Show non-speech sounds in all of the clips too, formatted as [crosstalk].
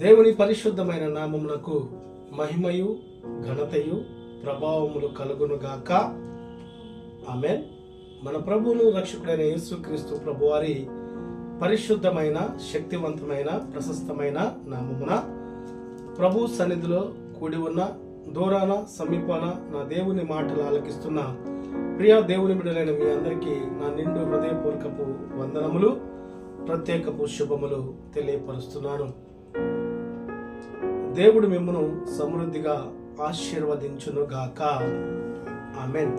దేవుని పరిశుద్ధమైన నామమునకు మహిమయు ఘనతయు ప్రభావములు కలుగునుగాక ఆమె మన ప్రభువును రక్షకుడైన యేసుక్రీస్తు ప్రభువారి పరిశుద్ధమైన శక్తివంతమైన ప్రశస్తమైన నామమున ప్రభు సన్నిధిలో కూడి ఉన్న దూరాన సమీపాన నా దేవుని మాటలు ఆలకిస్తున్న ప్రియ దేవుని బిడ్డలైన మీ అందరికీ నా నిండు హృదయపూర్వకపు వందనములు ప్రత్యేకపు శుభములు తెలియపరుస్తున్నాను. దేవుడు మిమ్మను సమృద్ధిగా ఆశీర్వదించును గాక ఆమెన్.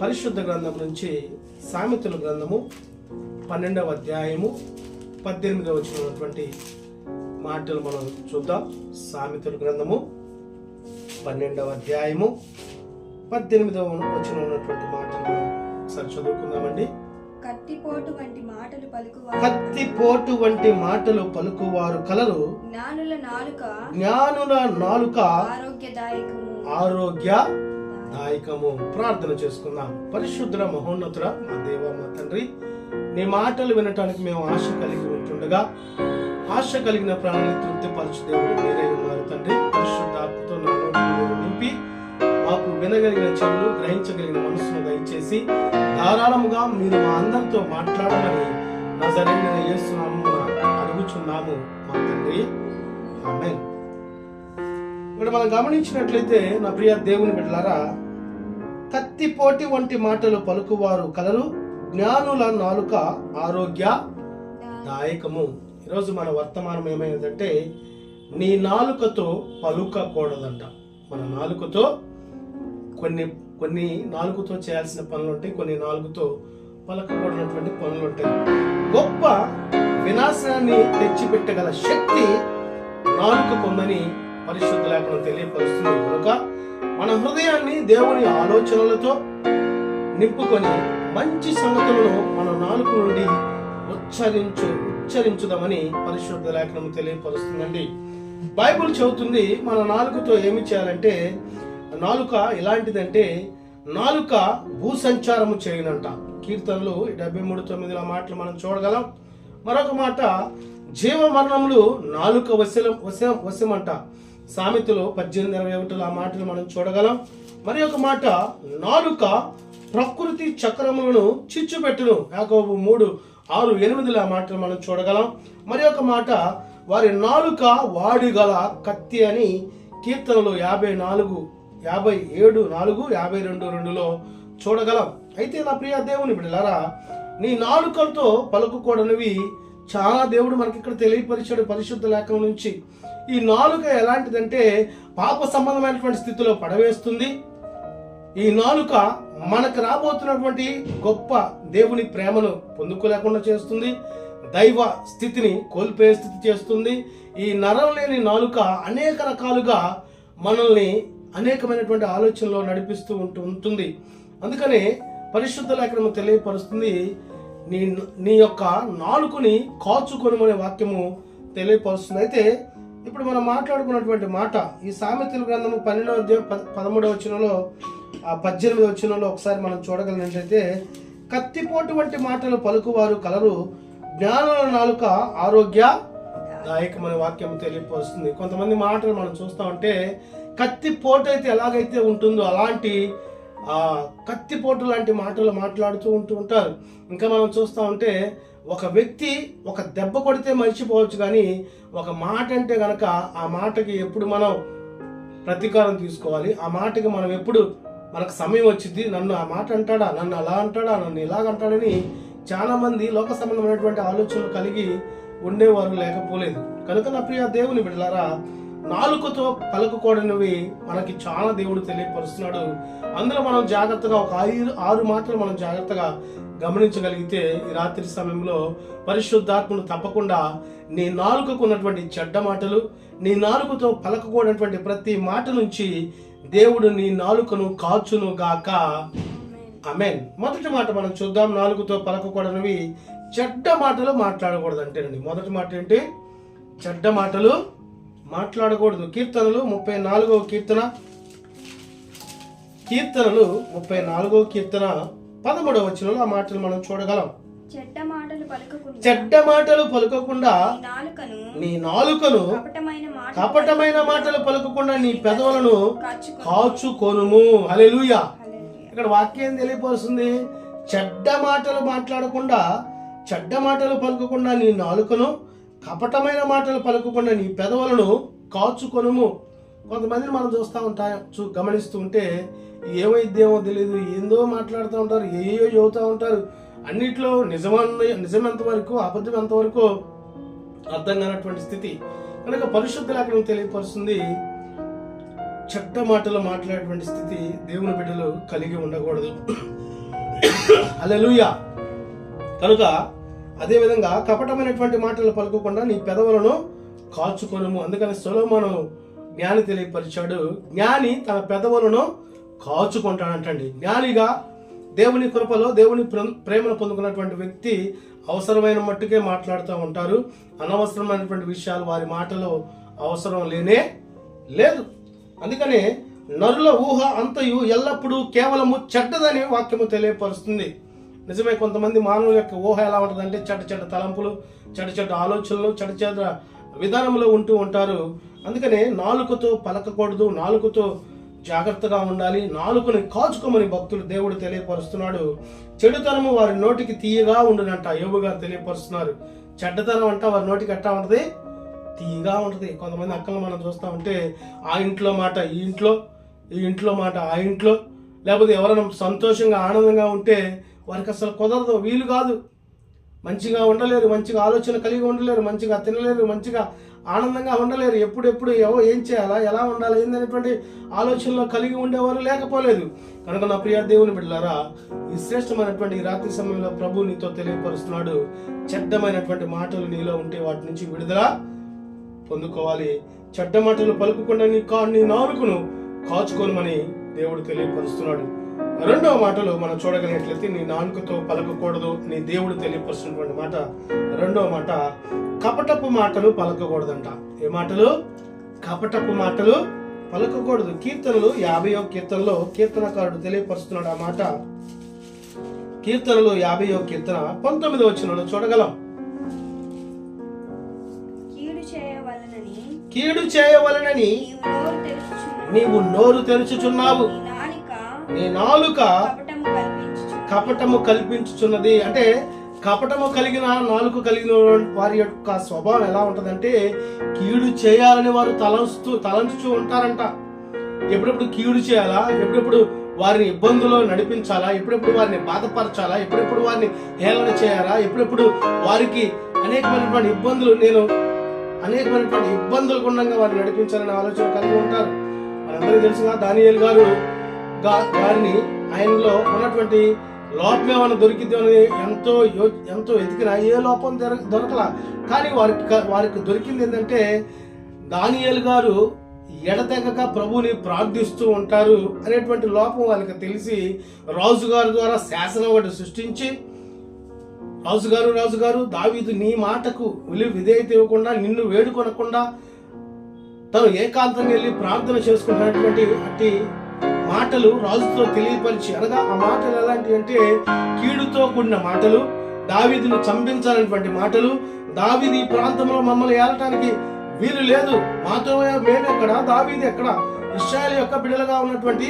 పరిశుద్ధ గ్రంథం నుంచి సామెతల గ్రంథము పన్నెండవ అధ్యాయము పద్దెనిమిదవ వచ్చినటువంటి మాటలు మనం చూద్దాం. సామెతల గ్రంథము పన్నెండవ అధ్యాయము పద్దెనిమిదవ వచ్చిన ఉన్నటువంటి మాటలు సరి చదువుకుందామండి. కత్తిపోటు వంటి మాటలు పలుకువారు. కత్తి పోటు వంటి మాటలు పలుకువారు కలరు జ్ఞానుల నాలుక జ్ఞానుల నాలుక ఆరోగ్యదాయకము. ఆరోగ్య దాయకము ప్రార్థన చేసుకుందాం. పరిశుద్ధ మహోన్నతుడ మా దేవ మా తండ్రి నీ మాటలు వినటానికి మేము ఆశ కలిగి ఉంటుండగా ఆశ కలిగిన ప్రాణాన్ని తృప్తిపరచు దేవుడు మీరే. చూడగలిగిన చెవులు గ్రహించగలిగిన మనసును దయచేసి ధారాళముగా మీరు మా అందరితో మాట్లాడమని నజరైన యేసునామమున అడుగుచున్నాము మా తండ్రి. ఇక్కడ మనం గమనించినట్లయితే నా ప్రియ దేవుని బిడ్డలారా కత్తిపోటి వంటి మాటలు పలుకువారు కలరు జ్ఞానుల నాలుక ఆరోగ్య దాయకము. ఈరోజు మన వర్తమానం ఏమైందంటే నీ నాలుకతో పలుకకూడదంట. మన నాలుకతో కొన్ని కొన్ని నాలుగుతో చేయాల్సిన పనులు ఉంటాయి కొన్ని నాలుగుతో పలకకూడనటువంటి పనులు ఉంటాయి గొప్ప వినాశనాన్ని తెచ్చిపెట్టగల శక్తి నాలుకకు పరిశుద్ధ లేఖనం తెలియపరుస్తుంది కనుక మన హృదయాన్ని దేవుని ఆలోచనలతో నింపుకొని మంచి సంగతులను మన నాలుగు నుండి ఉచ్చరించు ఉచ్చరించుదామని పరిశుద్ధ లేఖనం తెలియపరుస్తుందండి. బైబుల్ చెబుతుంది మన నాలుగుతో ఏమి చేయాలంటే నాలుక ఎలాంటిదంటే నాలుక భూ సంచారము చేయనంట. కీర్తనలు డెబ్బై మూడు తొమ్మిదిల మాటలు మనం చూడగలం. మరొక మాట జీవ మరణములు నాలుక వశలం వశం వశమంట. సామెతలు పద్దెనిమిది ఇరవై ఒకటిలో ఆ మాటలు మనం చూడగలం. మరి ఒక మాట నాలుక ప్రకృతి చక్రములను చిచ్చుపెట్టును. యాకోబు మూడు ఆరు ఎనిమిదిలో ఆ మాటలు మనం చూడగలం. మరి ఒక మాట వారి నాలుక వాడిగల కత్తి అని కీర్తనలు యాభై నాలుగు యాభై ఏడు నాలుగు యాభై రెండు రెండులో చూడగలం. అయితే నా ప్రియ దేవుని బిడ్డలారా నీ నాలుకలతో పలుకుకూడనివి చాలా దేవుడు మనకి ఇక్కడ తెలియపరిచాడు పరిశుద్ధ లేఖ నుంచి. ఈ నాలుక ఎలాంటిదంటే పాప సంబంధమైనటువంటి స్థితిలో పడవేస్తుంది. ఈ నాలుక మనకు రాబోతున్నటువంటి గొప్ప దేవుని ప్రేమను పొందుకోలేకుండా చేస్తుంది. దైవ స్థితిని కోల్పోయే స్థితి చేస్తుంది. ఈ నరం లేని నాలుక అనేక రకాలుగా మనల్ని అనేకమైనటువంటి ఆలోచనలో నడిపిస్తూ ఉంటూ ఉంటుంది. అందుకనే పరిశుద్ధ లేఖనము తెలియపరుస్తుంది. నీ నీ యొక్క నాలుకని కాచుకొనమనే వాక్యము తెలియపరుస్తుంది. అయితే ఇప్పుడు మనం మాట్లాడుకున్నటువంటి మాట ఈ సామెతల గ్రంథము పన్నెండవ అధ్యాయం పద- పదమూడవ వచ్చినలో ఆ పద్దెనిమిదవ వచ్చినలో ఒకసారి మనం చూడగలిగినట్లయితే కత్తిపోటు వంటి మాటలు పలుకువారు కలరు జ్ఞానుల నాలుక ఆరోగ్య దాయకమనే వాక్యం తెలియపరుస్తుంది. కొంతమంది మాటలు మనం చూస్తా ఉంటే కత్తిపోటు అయితే ఎలాగైతే ఉంటుందో అలాంటి కత్తి పోటు లాంటి మాటలు మాట్లాడుతూ ఉంటూ ఉంటారు. ఇంకా మనం చూస్తూ ఉంటే ఒక వ్యక్తి ఒక దెబ్బ కొడితే మర్చిపోవచ్చు కానీ ఒక మాట అంటే గనక ఆ మాటకి ఎప్పుడు మనం ప్రతీకారం తీసుకోవాలి. ఆ మాటకి మనం ఎప్పుడు మనకు సమయం వచ్చింది నన్ను ఆ మాట అంటాడా నన్ను అలా అంటాడా నన్ను ఇలాగ అంటాడని లోక సంబంధమైనటువంటి ఆలోచనలు కలిగి ఉండేవారు లేకపోలేదు. కనుక నా ప్రియ దేవుని బిడ్డలారా నాలుకతో పలుకుకూడనివి మనకి చాలా దేవుడు తెలియపరుస్తున్నాడు. అందులో మనం జాగ్రత్తగా ఒక ఐదు ఆరు మాటలు మనం జాగ్రత్తగా గమనించగలిగితే ఈ రాత్రి సమయంలో పరిశుద్ధాత్మను తప్పకుండా నీ నాలుకకు ఉన్నటువంటి చెడ్డ మాటలు నీ నాలుకతో పలకకూడనటువంటి ప్రతి మాట నుంచి దేవుడు నీ నాలుకను కాచును గాక. అమెన్ మొదటి మాట మనం చూద్దాం. నాలుగుతో పలకకూడనివి చెడ్డ మాటలు మాట్లాడకూడదు అంటేనండి మొదటి మాట ఏంటి? చెడ్డ మాటలు మాట్లాడకూడదు. కీర్తనలు ముప్పై నాలుగవ కీర్తన. కీర్తనలు ముప్పై నాలుగవ కీర్తన. పదమూడవ వచనంలో ఆ మాటలు మనం చూడగలం. చెడ్డ మాటలు పలుకకుండా చెడ్డ మాటలు పలుకకుండా నీ నాలుకను కపటమైన మాట కపటమైన మాటలు పలుకకుండా నీ పెదవులను కాచుకో కాచుకొనుము. హల్లెలూయా. ఇక్కడ వాక్యం తెలియపరుస్తుంది. చెడ్డ మాటలు మాట్లాడకుండా చెడ్డ మాటలు పలుకకుండా నీ నాలుకను కపటమైన మాటలు పలుకుకుండా నీ పెదవులను కాచుకొనుము. కొంతమందిని మనం చూస్తూ ఉంటాం చూ గమనిస్తూ ఉంటే ఏమైద్దేమో తెలియదు ఏందో మాట్లాడుతూ ఉంటారు ఏయో చెబుతూ ఉంటారు. అన్నిట్లో నిజమన్న నిజమెంత వరకు అబద్ధం ఎంతవరకు అర్థం కానటువంటి స్థితి. కనుక పరిశుద్ధ లేఖనం తెలియపరుస్తుంది చెడ్డ మాటలు మాట్లాడేటువంటి స్థితి దేవుని బిడ్డలు కలిగి ఉండకూడదు. [coughs] అలెలుయా కనుక అదేవిధంగా కపటమైనటువంటి మాటలు పలుకోకుండా నీ పెదవులను కాచుకొనుము అందుకని సులభమను జ్ఞాని తెలియపరిచాడు. జ్ఞాని తన పెదవులను కాచుకుంటాడంటండి జ్ఞానిగా దేవుని కృపలో దేవుని ప్రేమను పొందుకున్నటువంటి వ్యక్తి అవసరమైన మట్టుకే మాట్లాడుతూ ఉంటారు. అనవసరమైనటువంటి విషయాలు వారి మాటలో అవసరం లేనే లేదు. అందుకనే నరుల ఊహ అంతయు ఎల్లప్పుడూ కేవలము చెడ్డదని వాక్యము తెలియపరుస్తుంది. నిజమే కొంతమంది మానవుల యొక్క ఊహ ఎలా ఉంటుందంటే చెడ్డ చెడ్డ తలంపులు చెడ్డ చెడ్డ ఆలోచనలు చెడ్డ చెడ్డ విధానంలో ఉంటూ ఉంటారు. అందుకనే నాలుకతో పలకకూడదు నాలుకతో జాగ్రత్తగా ఉండాలి నాలుకని కాచుకోమని భక్తులు దేవుడు తెలియపరుస్తున్నాడు. చెడుతనము వారి నోటికి తీయగా ఉండునంట యోగుగా తెలియపరుస్తున్నారు. చెడ్డతనం అంట వారి నోటికి ఎట్టా ఉంటది? తీయగా ఉంటది. కొంతమంది అక్కలు మనం చూస్తూ ఉంటే ఆ ఇంట్లో మాట ఈ ఇంట్లో ఈ ఇంట్లో మాట ఆ ఇంట్లో లేకపోతే ఎవరైనా సంతోషంగా ఆనందంగా ఉంటే వారికి అసలు కుదరదు వీలు కాదు. మంచిగా ఉండలేరు మంచిగా ఆలోచన కలిగి ఉండలేరు మంచిగా తినలేరు మంచిగా ఆనందంగా ఉండలేరు. ఎప్పుడెప్పుడు ఎవో ఏం చేయాలా ఎలా ఉండాలి ఏందనేటువంటి ఆలోచనలో కలిగి ఉండేవారు లేకపోలేదు. కనుక నా ప్రియ దేవుని బిడ్డలారా ఈ శ్రేష్టమైనటువంటి రాత్రి సమయంలో ప్రభు నీతో తెలియపరుస్తున్నాడు. చెడ్డమైనటువంటి మాటలు నీలో ఉంటే వాటి నుంచి విడుదల పొందుకోవాలి. చెడ్డ మాటలు పలుకుకుండా నీ కా నీ నాలుకను కాచుకోనమని దేవుడు తెలియపరుస్తున్నాడు. రెండవ మాటలు మనం చూడగలిగినట్లయితే నీ నాలుకతో పలకకూడదు నీ దేవుడు తెలియపరుస్తున్నటువంటి మాట. రెండవ మాట కపటపు మాటలు పలకకూడదంట. ఏ మాటలు? కపటపు మాటలు పలకకూడదు. కీర్తనలు యాభైయో కీర్తనలో కీర్తనకారుడు తెలియపరుస్తున్నాడు ఆ మాట. కీర్తనలు యాభైయో కీర్తన పంతొమ్మిదో వచ్చిన చూడగలం. కీడు చేయవలనని నీవు నోరు తెరుచుచున్నావు. నీ నాలిక కపటము కల్పించుచు. కపటము కల్పించుచున్నది. అంటే కపటము కలిగిన నాలుక కలిగిన వారి యొక్క స్వభావం ఎలా ఉంటదంటే కీడు చేయాలని వారు తలంచుతూ తలంచుతూ ఉంటారంట. ఎప్పుడెప్పుడు కీడు చేయాలా? ఎప్పుడెప్పుడు వారిని ఇబ్బందుల్లో నడిపించాలా? ఎప్పుడెప్పుడు వారిని బాధపరచాలా? ఎప్పుడెప్పుడు వారిని హేళన చేయాలా? ఎప్పుడెప్పుడు వారికి అనేకమైనటువంటి ఇబ్బందులు నేను అనేకమైనటువంటి ఇబ్బందులు గుండంగా వారిని నడిపించాలనే ఆలోచన కలిగి ఉంటారు. మనందరికీ తెలుసుగా దానియేలు గారు గారిని ఆయనలో ఉన్నటువంటి లోపం ఏమైనా దొరికిద్ది అని ఎంతో యో- ఎంతో ఎతికినా ఏ లోపం దొర- దొరకలా. కానీ వారికి వారికి దొరికింది ఏంటంటే దానియేలు గారు ఎడతెగక ప్రభుని ప్రార్థిస్తూ ఉంటారు అనేటువంటి లోపం వాళ్ళకి తెలిసి రాజుగారి ద్వారా శాసనం ఒకటి సృష్టించి రాజుగారు రాజుగారు దావీదు నీ మాటకు విలువ విధేయత ఇవ్వకుండా నిన్ను వేడుకొనకుండా తను ఏకాంతంగా వెళ్ళి ప్రార్థన చేసుకుంటున్నటువంటి అట్టి మాటలు రాజుతో తెలియపరిచి అనగా ఆ మాటలు ఎలాంటివి అంటే కీడుతో కూడిన మాటలు దావిదిని చంపించాలనేటువంటి మాటలు దావిది ఈ ప్రాంతంలో మమ్మల్ని ఏలటానికి వీలు లేదు. మాతో మేమెక్కడ? దావీది ఎక్కడ? ఇస్రాయల్ యొక్క బిడలుగా ఉన్నటువంటి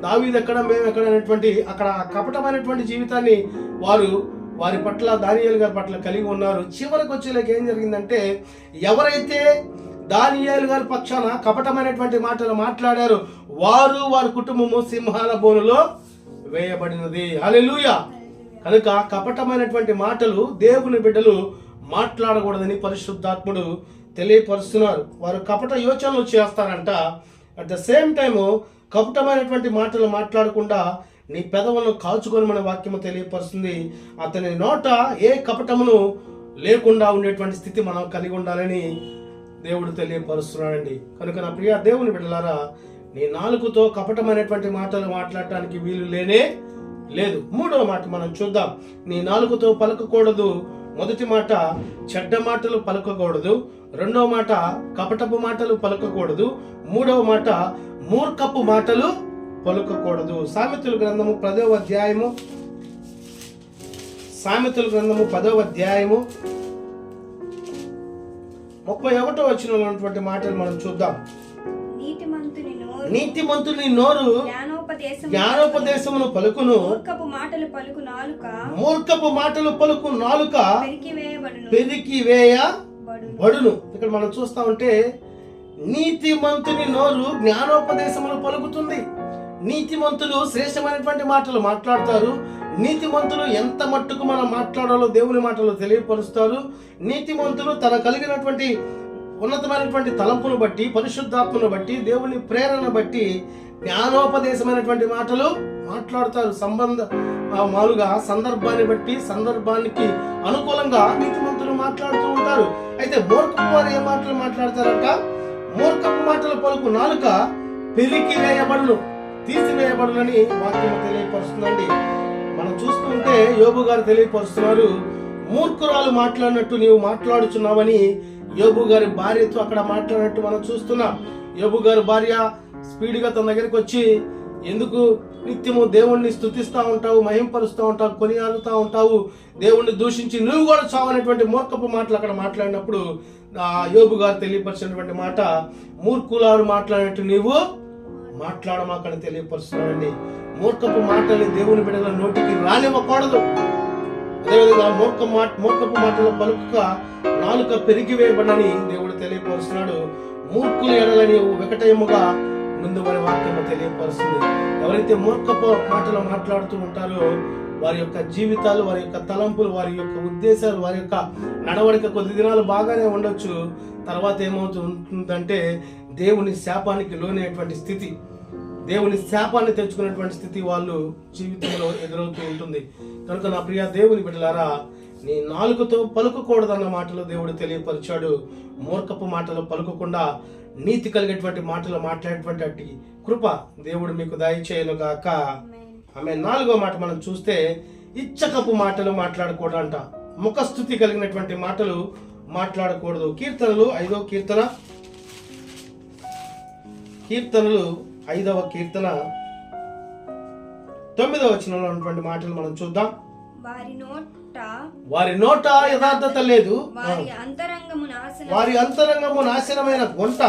దావీది ఎక్కడ? మేము ఎక్కడ అనేటువంటి అక్కడ కపటమైనటువంటి జీవితాన్ని వారు వారి పట్ల దానియాలు గారి పట్ల కలిగి ఉన్నారు. చివరికి వచ్చేలాకి ఏం జరిగిందంటే ఎవరైతే దానియాలు గారి పక్షాన కపటమైనటువంటి మాటలు మాట్లాడారు వారు వారి కుటుంబము సింహాల బోనులో వేయబడినది. అలెలుయ కనుక కపటమైనటువంటి మాటలు దేవుని బిడ్డలు మాట్లాడకూడదని పరిశుద్ధాత్ముడు తెలియపరుస్తున్నారు. వారు కపట యోచనలు చేస్తారంట. అట్ ద సేమ్ టైము కపటమైనటువంటి మాటలు మాట్లాడకుండా నీ పెదవులను కాచుకొనమనే వాక్యము తెలియపరుస్తుంది. అతని నోట ఏ కపటమును లేకుండా ఉండేటువంటి స్థితి మనం కలిగి ఉండాలని దేవుడు తెలియపరుస్తున్నాడండి. కనుక నా ప్రియ దేవుని బిడ్డలారా నీ నాలుగుతో కపటమైనటువంటి మాటలు మాట్లాడటానికి వీలు లేనే లేదు. మూడవ మాట మనం చూద్దాం. నీ నాలుగుతో పలకకూడదు. మొదటి మాట చెడ్డ మాటలు పలకకూడదు. రెండవ మాట కపటపు మాటలు పలకకూడదు. మూడవ మాట మూర్ఖపు మాటలు పలుకకూడదు. సామెతల గ్రంథము పదవ అధ్యాయము. సామెతల గ్రంథము పదవ అధ్యాయము. ముప్పై ఒకటో వచ్చిన మాటలు మనం చూద్దాం. నీతిమంతుని నోరు జ్ఞానోపదేశమును పలుకును. మూర్ఖపు మాటలు పలుకు నాలుక మూర్ఖపు మాటలు పలుకు నాలుక పెరికి వేయ బడును బడును. ఇక్కడ మనం చూస్తా ఉంటే నీతిమంతుని నోరు జ్ఞానోపదేశములు పలుకుతుంది. నీతిమంతులు శ్రేష్టమైనటువంటి మాటలు మాట్లాడతారు. నీతిమంతులు ఎంత మట్టుకు మనం మాట్లాడాలో దేవుని మాటలు తెలియపరుస్తారు. నీతిమంతులు తన కలిగినటువంటి ఉన్నతమైనటువంటి తలంపును బట్టి పరిశుద్ధాత్మను బట్టి దేవుని ప్రేరణ బట్టి జ్ఞానోపదేశమైనటువంటి మాటలు మాట్లాడతారు. సంబంధ మామూలుగా సందర్భాన్ని బట్టి సందర్భానికి అనుకూలంగా నీతిమంతులు మాట్లాడుతూ ఉంటారు. అయితే మూర్ఖపు వారు ఏ మాటలు మాట్లాడతారంట? మూర్ఖపు మాటలు పలుకు నాలుక పెరికి వేయబడును తీసివేయబడునని వాక్యం తెలియపరుస్తుందండి. మనం చూస్తుంటే యోబు గారు తెలియపరుస్తున్నారు మూర్ఖురాలు మాట్లాడినట్టు నీవు మాట్లాడుచున్నావని యోబు గారి భార్యతో అక్కడ మాట్లాడినట్టు మనం చూస్తున్నాం. యోబు గారి భార్య స్పీడ్గా తన దగ్గరికి వచ్చి ఎందుకు? నిత్యము దేవుణ్ణి స్తుతిస్తూ ఉంటావు మహింపరుస్తూ ఉంటావు కొనియాడుతూ ఉంటావు. దేవుణ్ణి దూషించి నువ్వు కూడా చావనేటువంటి మూర్ఖపు మాటలు అక్కడ మాట్లాడినప్పుడు ఆ యోబు గారు తెలియపరిచినటువంటి మాట మూర్ఖులారు మాట్లాడినట్టు నీవు మాట్లాడమాకని తెలియపరుస్తున్నాడండి మూర్ఖపు మాటల్ని దేవుని బిడ్డల నోటికి రానివ్వకూడదు. అదేవిధంగా మూర్ఖ మాట మూర్ఖపు మాటలు పలుక నాలుక పెరిగివేయబడని దేవుడు తెలియపరుస్తున్నాడు. మూర్ఖుల ఎడలని వికటయముగా ముందు వారి వాక్యము తెలియపరుస్తుంది. ఎవరైతే మూర్ఖపు మాటలు మాట్లాడుతూ ఉంటారో వారి యొక్క జీవితాలు వారి యొక్క తలంపులు వారి యొక్క ఉద్దేశాలు వారి యొక్క నడవడిక కొద్ది దినాలు బాగానే ఉండొచ్చు. తర్వాత ఏమవుతుందంటే దేవుని శాపానికి లోనేటువంటి స్థితి. దేవుని శాపాన్ని తెచ్చుకునేటువంటి స్థితి వాళ్ళు జీవితంలో ఎదురవుతూ ఉంటుంది. కనుక నా ప్రియ దేవుని బిడ్డలారా నీ నాలుగుతో పలుకకూడదన్న మాటలు దేవుడు తెలియపరిచాడు. మూర్ఖపు మాటలు పలుకకుండా నీతి కలిగేటువంటి మాటలు మాట్లాడేటువంటి అట్టి కృప దేవుడు మీకు దయచేయను గాక. ఆమె నాలుగో మాట మనం చూస్తే ఇచ్చకపు మాటలు మాట్లాడకూడదు అంట ముఖస్థుతి కలిగినటువంటి మాటలు మాట్లాడకూడదు. కీర్తనలు ఐదో కీర్తన. కీర్తనలు ఐదవ కీర్తన. తొమ్మిదవ వచనంలో ఉన్నటువంటి మాటలు మనం చూద్దాం. వారి నోట వారి నోట యథార్థత లేదు. వారి అంతరంగము నాశనం వారి అంతరంగము నాశనమైన గుంట.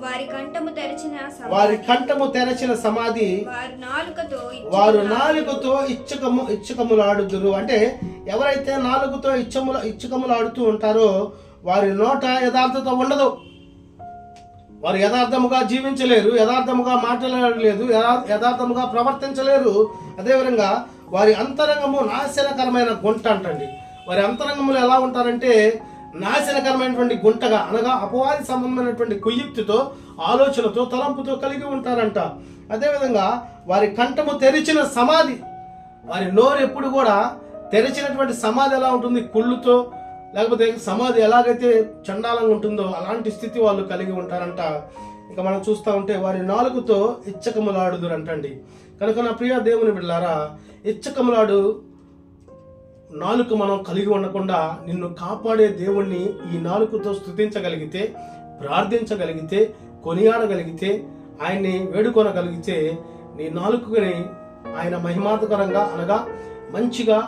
వారి కంఠము తెరిచిన వారి కంఠము తెరచిన సమాధి. వారి నాలుకతో వారు నాలుగుతో ఇచ్చకము ఇచ్చకములాడుదురు. అంటే ఎవరైతే నాలుగుతో ఇచ్చముల ఇచ్చకములాడుతూ ఉంటారో వారి నోట యథార్థత ఉండదు. వారు యథార్థముగా జీవించలేరు యథార్థముగా మాట్లాడలేదు యథార్థముగా ప్రవర్తించలేరు. అదేవిధంగా వారి అంతరంగము నాశనకరమైన గుంట అంటండి. వారి అంతరంగములు ఎలా ఉంటారంటే నాశనకరమైనటువంటి గుంటగా అనగా అపవాది సంబంధమైనటువంటి కుయుక్తితో ఆలోచనతో తలంపుతో కలిగి ఉంటారంట. అదేవిధంగా వారి కంఠము తెరిచిన సమాధి వారి నోరు ఎప్పుడు కూడా తెరిచినటువంటి సమాధి ఎలా ఉంటుంది? కుళ్ళుతో లేకపోతే సమాధి ఎలాగైతే చండాలంగా ఉంటుందో అలాంటి స్థితి వాళ్ళు కలిగి ఉంటారంట. ఇక మనం చూస్తూ ఉంటే వారి నాలుగుతో ఇచ్చకములాడుదురు అంటండి కనుక నా ప్రియ దేవుని బిడ్డలారా ఇచ్చకములాడు నాలుక మనం కలిగి ఉండకుండా నిన్ను కాపాడే దేవుణ్ణి ఈ నాలుకతో స్థుతించగలిగితే ప్రార్థించగలిగితే కొనియాడగలిగితే ఆయన్ని వేడుకొనగలిగితే నీ నాలుకని ఆయన మహిమాతకరంగా అనగా మంచిగా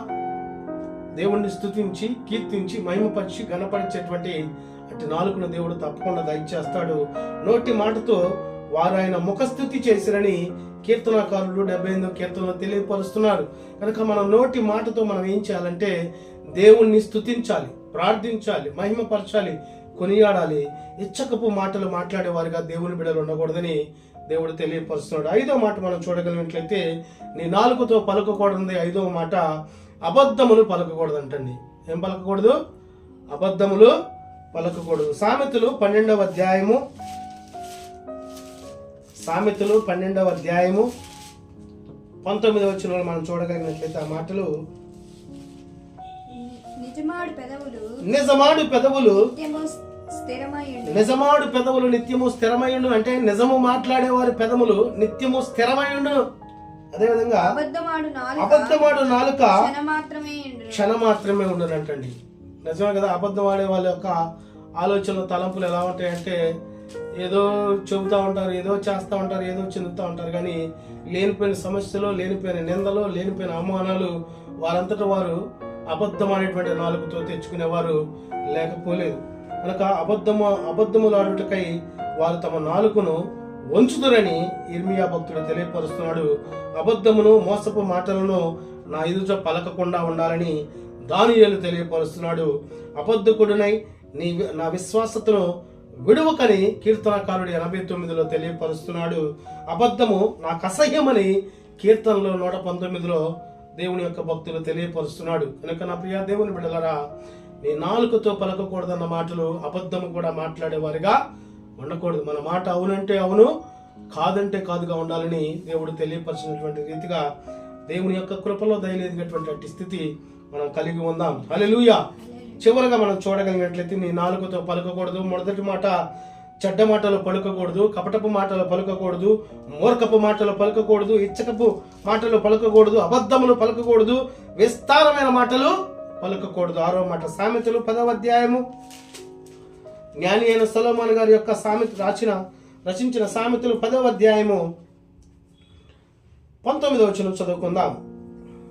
దేవుణ్ణి స్థుతించి కీర్తించి మహిమపరిచి గణపరిచేటువంటి అటు నాలుగున దేవుడు తప్పకుండా దయచేస్తాడు. నోటి మాటతో వారు ఆయన ముఖస్థుతి చేసిరని కీర్తనాకారులు డెబ్బై ఎనిమిదో కీర్తనలో తెలియపరుస్తున్నారు. కనుక మన నోటి మాటతో మనం ఏం చేయాలంటే దేవుణ్ణి స్థుతించాలి ప్రార్థించాలి మహిమపరచాలి కొనియాడాలి. ఇచ్చకపు మాటలు మాట్లాడేవారుగా దేవుని బిడలు ఉండకూడదని దేవుడు తెలియపరుస్తున్నాడు. ఐదో మాట మనం చూడగలిగినట్లయితే నీ నాలుగుతో పలుకకూడదు ఐదో మాట అబద్ధములు పలకకూడదంటండి. ఏం పలకకూడదు? అబద్ధములు పలకకూడదు. సామెతలు పన్నెండవ అధ్యాయము. సామెతలు పన్నెండవ అధ్యాయము. పంతొమ్మిదవ వచ్చిన మనం చూడగలిగినట్లయితే ఆ మాటలు నిజమాడు పెదవులు నిజమాడు పెదవులు నిత్యము స్థిరమయుండు అంటే నిజము మాట్లాడే వారి పెదములు నిత్యము స్థిరమయుండు అదేవిధంగా అబద్ధమాడు నాలుక అబద్ధమాడు నాలుక క్షణ మాత్రమే ఉండనంటండి నిజమే కదా అబద్ధం ఆడే వాళ్ళ యొక్క ఆలోచనలు తలంపులు ఎలా ఉంటాయంటే ఏదో చెబుతూ ఉంటారు ఏదో చేస్తూ ఉంటారు ఏదో చెందుతూ ఉంటారు. కానీ లేనిపోయిన సమస్యలు లేనిపోయిన నిందలు లేనిపోయిన అవమానాలు వారంతట వారు అబద్ధం అనేటువంటి నాలుగుతో తెచ్చుకునేవారు లేకపోలేదు. కనుక అబద్ధము అబద్ధములాడుటకై వారు తమ నాలుకను వంచుదురని ఇర్మియా భక్తుడు తెలియపరుస్తున్నాడు. అబద్ధమును మోసపు మాటలను నా ఎదుట పలకకుండా ఉండాలని దానియలు తెలియపరుస్తున్నాడు. అబద్ధకుడునై నీ నా విశ్వాసతను విడువకని కీర్తనకారుడు ఎనభై తొమ్మిదిలో తెలియపరుస్తున్నాడు. అబద్ధము నాకు అసహ్యమని కీర్తనలో నూట పంతొమ్మిదిలో దేవుని యొక్క భక్తులు తెలియపరుస్తున్నాడు. కనుక నా ప్రియా దేవుని బిడలరా నీ నాలుకతో పలకకూడదన్న మాటలు అబద్ధము కూడా మాట్లాడేవారుగా ఉండకూడదు. మన మాట అవునంటే అవును కాదంటే కాదుగా ఉండాలని దేవుడు తెలియపరిచినటువంటి రీతిగా దేవుని యొక్క కృపలో దయలేదినటువంటి స్థితి మనం కలిగి ఉందాం. హల్లెలూయా! చివరగా మనం చూడగలిగినట్లయితే నీ నాలుకతో పలకకూడదు మొదటి మాట చెడ్డ మాటలు పలుకకూడదు కపటపు మాటలు పలుకకూడదు మూర్ఖపు మాటలు పలుకకూడదు ఇచ్చకపు మాటలు పలుకకూడదు అబద్ధములు పలుకకూడదు విస్తారమైన మాటలు పలుకకూడదు. ఆరో మాట సామెతలు పదవ అధ్యాయము. జ్ఞాని అయిన సొలోమాన్ గారి యొక్క సామెత రాసిన రచించిన సామెతలు పదవ అధ్యాయము పంతొమ్మిదవ వచనం చదువుకుందాం.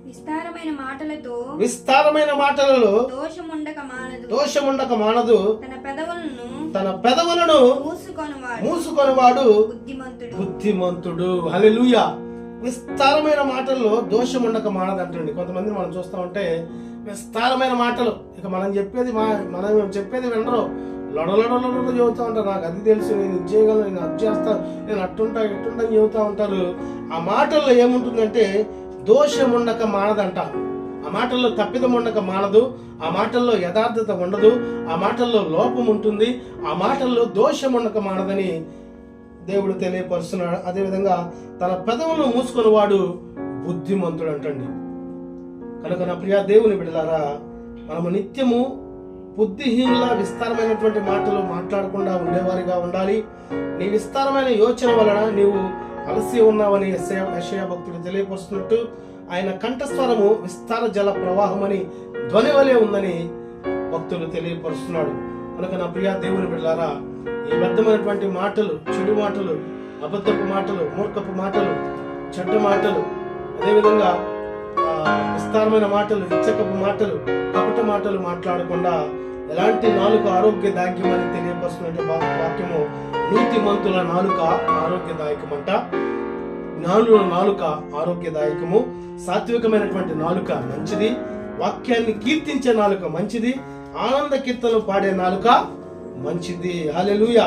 విస్తారమైన మాటలతో విస్తారమైన మాటలలో దోషముండక మానదు. దోషముండక మానదు. తన పెదవులను తన పెదవులను మూసుకొనువాడు. మూసుకొనివాడు బుద్ధిమంతుడు. బుద్ధిమంతుడు. హల్లెలూయా. విస్తారమైన మాటల్లో దోషం ఉండక మానదంటండి కొంతమంది మనం చూస్తా ఉంటే విస్తారమైన మాటలు. ఇక మనం చెప్పేది మా మనం చెప్పేది వినరు. లొడలొడలొడ చెబుతూ ఉంటారు. నాకు అది తెలుసు నేను ఇది చేయగలను నేను అది చేస్తాను నేను అట్టుంటా ఇట్టుంటా అని ఉంటారు. ఆ మాటల్లో ఏముంటుందంటే దోషం ఉండక మానదంట. ఆ మాటల్లో తప్పిదం ఉండక మానదు. ఆ మాటల్లో యథార్థత ఉండదు. ఆ మాటల్లో లోపం ఉంటుంది. ఆ మాటల్లో దోషం ఉండక మానదని దేవుడు తెలియపరుస్తున్నాడు. అదేవిధంగా తన పెదవులను మూసుకొని వాడు బుద్ధిమంతుడు అంటండి కనుక నా ప్రియ దేవుని బిడలారా మనము నిత్యము బుద్ధిహీనుల విస్తారమైనటువంటి మాటలు మాట్లాడకుండా ఉండేవారిగా ఉండాలి. నీ విస్తారమైన యోచన వలన నీవు అలసి ఉన్నావని యెషయా భక్తుడు తెలియపరుస్తున్నట్టు ఆయన కంఠస్వరము విస్తార జల ప్రవాహమని ధ్వని వలె ఉందని భక్తులు తెలియపరుస్తున్నాడు. కనుక నా ప్రియ దేవుని బిడ్డారా ఈ వ్యర్థమైనటువంటి మాటలు చెడు మాటలు అబద్ధపు మాటలు మూర్ఖపు మాటలు చెడ్డ మాటలు అదేవిధంగా విస్తారమైన మాటలు ఇచ్చకపు మాటలు కపట మాటలు మాట్లాడకుండా ఎలాంటి నాలుక ఆరోగ్య దాగ్యమని తెలియపరుస్తున్న వాక్యము నీతి మంతుల నాలుక ఆరోగ్యదాయకమంట. జ్ఞానుల నాలుక ఆరోగ్యదాయకము. సాత్వికమైనటువంటి నాలుక మంచిది. వాక్యాన్ని కీర్తించే నాలుక మంచిది. ఆనంద కీర్తనలు పాడే నాలుక మంచిది. హాలెలుయ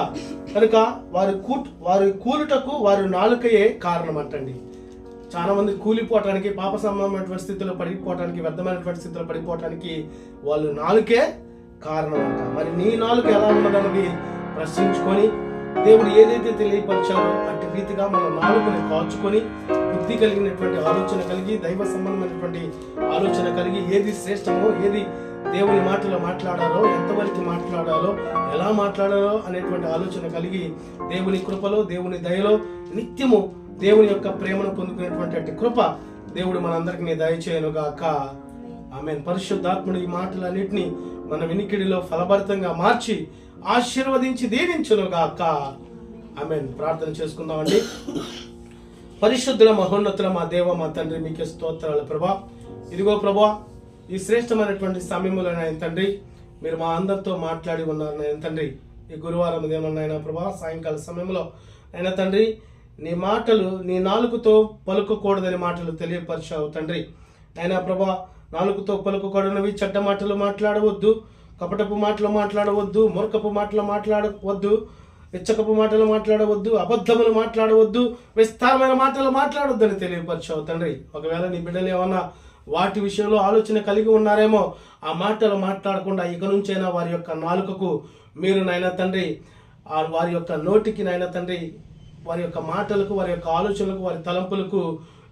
కనుక వారి కూట్ వారి కూలుటకు వారి నాలుకయే కారణం అంటండి చాలా మంది కూలిపోవటానికి పాప సంబంధమైనటువంటి స్థితిలో పడిపోవటానికి వ్యర్థమైనటువంటి స్థితిలో పడిపోవటానికి వాళ్ళు నాలుకే కారణం అంట మరి నీ నాలుక ఎలా ఉన్నదన్నది ప్రశ్నించుకొని దేవుడు ఏదైతే తెలియపరిచారో అటు రీతిగా మన నాలుకని కాచుకొని బుద్ధి కలిగినటువంటి ఆలోచన కలిగి దైవ సంబంధమైనటువంటి ఆలోచన కలిగి ఏది శ్రేష్టమో ఏది దేవుని మాటలో మాట్లాడాలో ఎంతవరకు మాట్లాడాలో ఎలా మాట్లాడాలో అనేటువంటి ఆలోచన కలిగి దేవుని కృపలో దేవుని దయలో నిత్యము దేవుని యొక్క ప్రేమను పొందుకునేటువంటి కృప దేవుడు మనందరికీ దయచేయనుగాక. ఆమె పరిశుద్ధాత్ముడు ఈ మాటలన్నింటినీ మన వినికిడిలో ఫలభరితంగా మార్చి ఆశీర్వదించి దీవించును గాక ఆమె ప్రార్థన చేసుకుందామండి. పరిశుద్ధుల మహోన్నతుల మా దేవ మా తండ్రి మీకే స్తోత్రాలు ప్రభా. ఇదిగో ప్రభా ఈ శ్రేష్టమైనటువంటి సమయములో నాయన తండ్రి మీరు మా అందరితో మాట్లాడి ఉన్నారు నాయన తండ్రి. ఈ గురువారం ఉదయం ప్రభా సాయంకాల సమయంలో అయినా తండ్రి నీ మాటలు నీ నాలుగుతో పలుకకూడదని మాటలు తెలియపరిచావు తండ్రి. అయినా ప్రభా నాలుగుతో పలుకకూడనివి చెడ్డ మాటలు మాట్లాడవద్దు కపటపు మాటలు మాట్లాడవద్దు మురకపు మాటలు మాట్లాడవద్దు విచ్చకపు మాటలు మాట్లాడవద్దు అబద్ధములు మాట్లాడవద్దు విస్తారమైన మాటలు మాట్లాడొద్దని తెలియపరిచావు తండ్రి. ఒకవేళ నీ బిడ్డలు ఏమన్నా వాటి విషయంలో ఆలోచన కలిగి ఉన్నారేమో ఆ మాటలు మాట్లాడకుండా ఇక నుంచైనా వారి యొక్క నాలుకకు మీరు నాయన తండ్రి వారి యొక్క నోటికి నాయన తండ్రి వారి యొక్క మాటలకు వారి యొక్క ఆలోచనలకు వారి తలంపులకు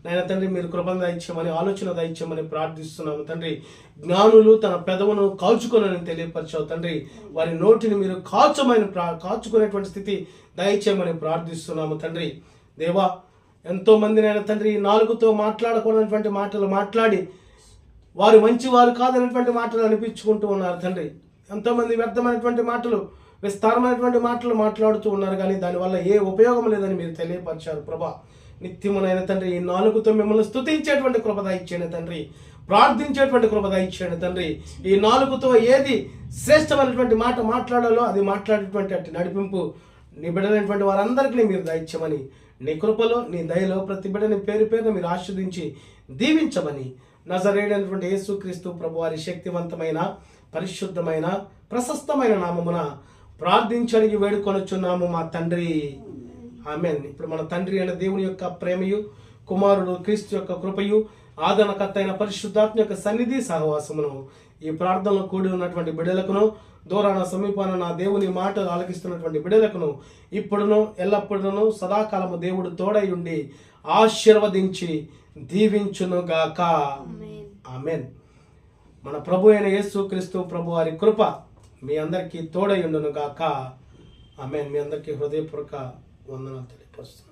నాయన తండ్రి మీరు కృపను దయచేయమని ఆలోచన దయచేయమని ప్రార్థిస్తున్నాము. తండ్రి జ్ఞానులు తన పెదవును కాల్చుకొనని తెలియపరిచావు తండ్రి. వారి నోటిని మీరు కాల్చమని ప్రా కాచుకునేటువంటి స్థితి దయచేయమని ప్రార్థిస్తున్నాము తండ్రి. దేవా ఎంతోమంది నాయన తండ్రి నాలుగుతో మాట్లాడకూడనటువంటి మాటలు మాట్లాడి వారు మంచి వారు కాదనేటువంటి మాటలు అనిపించుకుంటూ ఉన్నారు తండ్రి. ఎంతోమంది వ్యర్థమైనటువంటి మాటలు విస్తారమైనటువంటి మాటలు మాట్లాడుతూ ఉన్నారు కానీ దానివల్ల ఏ ఉపయోగం లేదని మీరు తెలియపరిచారు ప్రభా. నిత్యమునైన తండ్రి ఈ నాలుగుతో మిమ్మల్ని స్తుతించేటువంటి కృపద ఇచ్చిన తండ్రి. ప్రార్థించేటువంటి కృపద ఇచ్చిన తండ్రి. ఈ నాలుగుతో ఏది శ్రేష్టమైనటువంటి మాట మాట్లాడాలో అది మాట్లాడేటువంటి అట్టి నడిపింపు నీ బిడ్డలైనటువంటి వారందరికీ మీరు దయచమని నీ కృపలో నీ దయలో ప్రతి బిడ్డని పేరు పేరున మీరు ఆస్వాదించి దీవించమని నజరేడైనటువంటి యేసుక్రీస్తు ప్రభు వారి శక్తివంతమైన పరిశుద్ధమైన ప్రశస్తమైన నామమున ప్రార్థించడానికి వేడుకొనొచ్చున్నాము మా తండ్రి. ఆమెన్. ఇప్పుడు మన తండ్రి అయిన దేవుని యొక్క ప్రేమయు కుమారుడు క్రీస్తు యొక్క కృపయు ఆదరణకర్త అయిన పరిశుద్ధాత్మ యొక్క సన్నిధి సహవాసమును ఈ ప్రార్థనలో కూడి ఉన్నటువంటి బిడ్డలకును దూరాన సమీపాన నా దేవుని మాటలు ఆలకిస్తున్నటువంటి బిడ్డలకును ఇప్పుడును ఎల్లప్పుడును సదాకాలము దేవుడు తోడై ఉండి ఆశీర్వదించి దీవించును గాక ఆమెన్. మన ప్రభు అయిన యేసు క్రీస్తు ప్రభు వారి కృప మీ అందరికీ తోడై ఉండునుగాక. ఆమెన్. మీ అందరికీ హృదయపూర్వక వందనాలు తెలియపరుస్తున్నాను